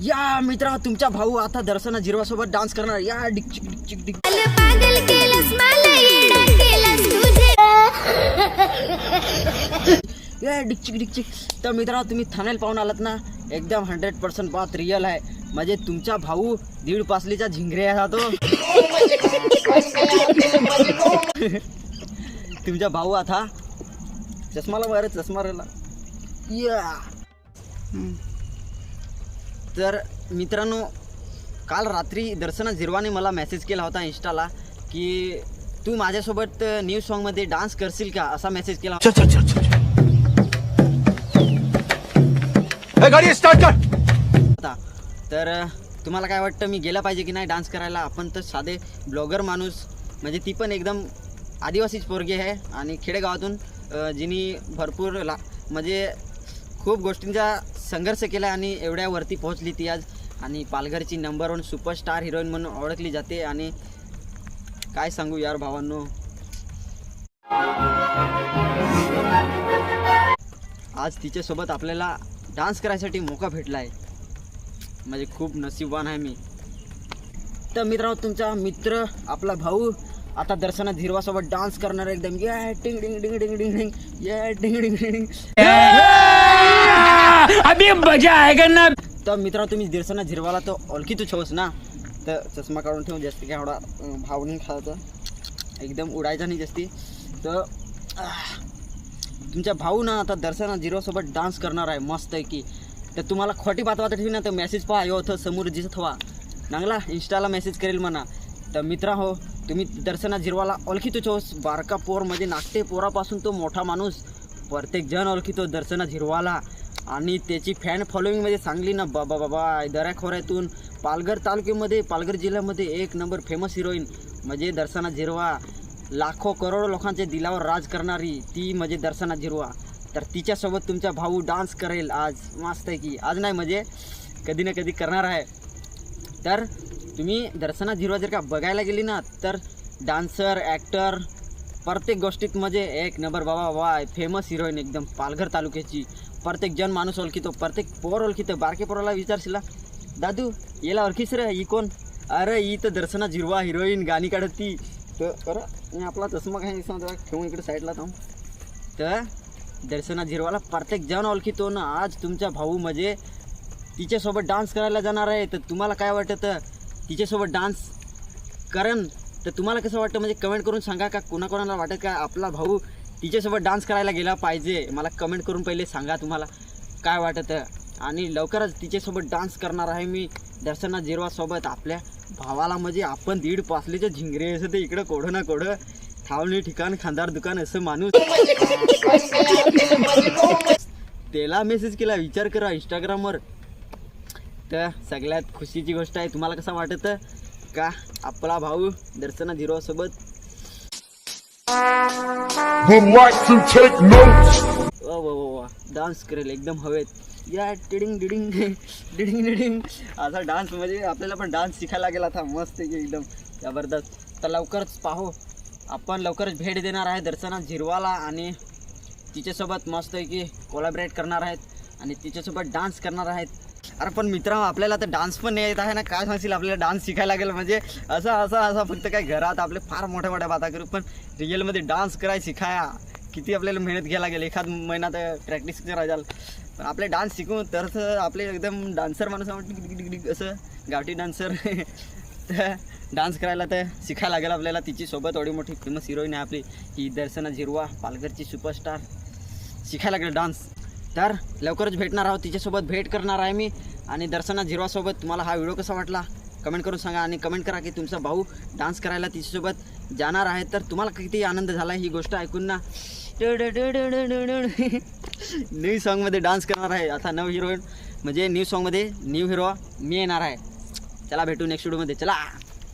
या मित्रा तुमचा भाऊ आता दर्शना जिरवा सोबत डान्स करणार. या डिकचिक डिकचिक डिक मला पागल केलंस मला येडा केलंस तुझे. या डिकचिक डिकचिक तर मित्रा तुम्ही थानेल पाहून आलात ना एकदम हंड्रेड पर्सेंट बात रिअल आहे. म्हणजे तुमचा भाऊ दीड पासलीचा झिंगरे आहे तो. तुमचा भाऊ आता चष्माला बरं चष्मा राहिला. या. तर मित्रांनो काल रात्री दर्शना झिरवाने मला मेसेज केला होता इंस्टाला की तू माझ्यासोबत न्यू सॉन्गमध्ये डान्स करशील का असा मेसेज केला गाडी स्टार्ट होता. तर तुम्हाला काय वाटतं मी गेला पाहिजे की नाही डान्स करायला? आपण तर साधे ब्लॉगर माणूस. म्हणजे ती पण एकदम आदिवासीच पोरगी आहे. आणि खेडेगावातून जिनी भरपूर ला म्हणजे खूप गोष्टींचा संघर्ष केला आणि एवढ्यावरती पोहोचली ती आज. आणि पालघरची नंबर वन सुपरस्टार हिरोईन म्हणून ओळखली जाते. आणि काय सांगू यार भावांनो? आज तिच्यासोबत आपल्याला डान्स करायसाठी मोका भेटला आहे म्हणजे खूप नसीबवान आहे मी. तर मित्रांनो तुमचा मित्र आपला भाऊ आता दर्शना धीरवासोबत डान्स करणार आहे एकदम. या टिंग डिंग डिंग डिंग डिंग डिंग या डिंग डिंग डिंग अभी मजा आएगा ना। तर मित्रांनो तुम्ही दर्शना झिरवाला तर ओळखी तू छोस ना. तर चष्मा काढून ठेवून जास्ती काय एवढा भाव नाही खायचा. एकदम उडायचा नाही जास्ती. तर तुमच्या भाऊ ना आता दर्शना झिरोसोबत डान्स करणार आहे मस्त आहे की. तर तुम्हाला खोटी बात वाटत ना तर मेसेज पहा यो होतं समोर दिसत हवा नांगला इंस्टाला मेसेज करेल म्हणा. तर मित्रा हो तुम्ही दर्शना झिरवाला ओळखीतोच छोस बारका पोर म्हणजे पोरापासून तो मोठा माणूस. प्रत्येक जण ओळखीतो दर्शना झिरवाला आणि त्याची फॅन फॉलोईंगमध्ये सांगली ना बाबा बाबा दऱ्याखोऱ्यातून. पालघर तालुक्यामध्ये पालघर जिल्ह्यामध्ये एक नंबर फेमस हिरोईन म्हणजे दर्शना झिरवा लाखो करोडो लोकांच्या दिलावर राज करणारी ती म्हणजे दर्शना झिरवा तर तिच्यासोबत तुमचा भाऊ डान्स करेल. आज मस्त आहे की. आज नाही म्हणजे कधी ना कधी करणार आहे. तर तुम्ही दर्शना झिरवा जर का बघायला गेली ना तर डान्सर ॲक्टर प्रत्येक गोष्टीत म्हणजे एक नंबर बाबा बाबा फेमस हिरोईन एकदम पालघर तालुक्याची. प्रत्येक जण माणूस ओळखीतो प्रत्येक पोर ओळखीतो बारके पोराला विचारशील दादू याला ओळखीस रे ही कोण? अरे ही तर दर्शना झिरवा हिरोईन गाणी काढत. ती तर अरे मी आपला चष्मा काही सांगतो ठेवून इकडे साईडला थांब. तर दर्शना झिरवाला प्रत्येक जण ओळखीतो ना आज तुमचा भाऊ म्हणजे तिच्यासोबत डान्स करायला जाणार आहे तर तुम्हाला काय वाटतं? तिच्यासोबत डान्स करण तर तुम्हाला कसं वाटतं? म्हणजे कमेंट करून सांगा का? कोणाकोणाला वाटत का? आपला भाऊ तिच्यासोबत डान्स करायला गेला पाहिजे. मला कमेंट करून पहिले सांगा तुम्हाला. काय वाटतं? आणि लवकरच तिच्यासोबत डान्स करणार आहे मी दर्शना जिरवासोबत. आपल्या भावाला म्हणजे आपण दीड पासलीचे झिंगरे असं ते इकडं कोढं ना कोढं. थावणी ठिकाण खानदार दुकान असं माणूस. त्याला मेसेज केला विचार करा इंस्टाग्रामवर तर सगळ्यात खुशीची गोष्ट आहे तुम्हाला कसं वाटतं? का? आपला भाऊ दर्शना take notes. वा वा वा वा. डान्स करेल एकदम हवेत. या टिडिंग डिडिंग डिडिंग डिडिंग. असा डान्स म्हणजे आपल्याला पण डान्स शिकायला गेला था मस्त आहे की एकदम. जबरदस्त. तर लवकरच पाहू. आपण लवकरच भेट देणार आहे दर्शना झिरवाला आणि तिच्यासोबत मस्त आहे की कोलॅबरेट करणार आहेत. आणि तिच्यासोबत डान्स करणार आहेत. अरे पण मित्र आपल्याला तर डान्स पण नाही येत आहे ना. काय सांगशील आपल्याला डान्स शिकायला लागेल म्हणजे? असं असं असं फक्त काय घरात आपले फार मोठ्या मोठ्या बाता करू. पण रिअलमध्ये डान्स कराय शिकाया. किती आपल्याला मेहनत घ्यायला लागेल. एखाद महिना तर प्रॅक्टिस करायला पण आपले डान्स शिकून तर आपले एकदम डान्सर माणूस आवडते असं गावठी डान्सर तर डान्स करायला तर शिकायला लागेल आपल्याला. तिची सोबत एवढी मोठी फेमस हिरोईन आहे आपली. ही दर्शना झिरवा पालघरची सुपरस्टार शिकायला लागेल डान्स तर लवकरच भेटणार आहोत. तिच्यासोबत भेट करणार आहे मी आणि दर्शना झिरवासोबत तुम्हाला हा व्हिडिओ कसा वाटला? कमेंट करून सांगा आणि कमेंट करा की तुमचा भाऊ डान्स करायला तिच्यासोबत जाणार आहे. तर तुम्हाला किती आनंद झाला ही गोष्ट ऐकून ना? न्यू सॉन्गमध्ये डान्स करणार आहे आता नव हिरोईन. म्हणजे न्यू सॉन्गमध्ये न्यू हिरो मी येणार आहे. चला भेटू नेक्स्ट व्हिडिओमध्ये. चला!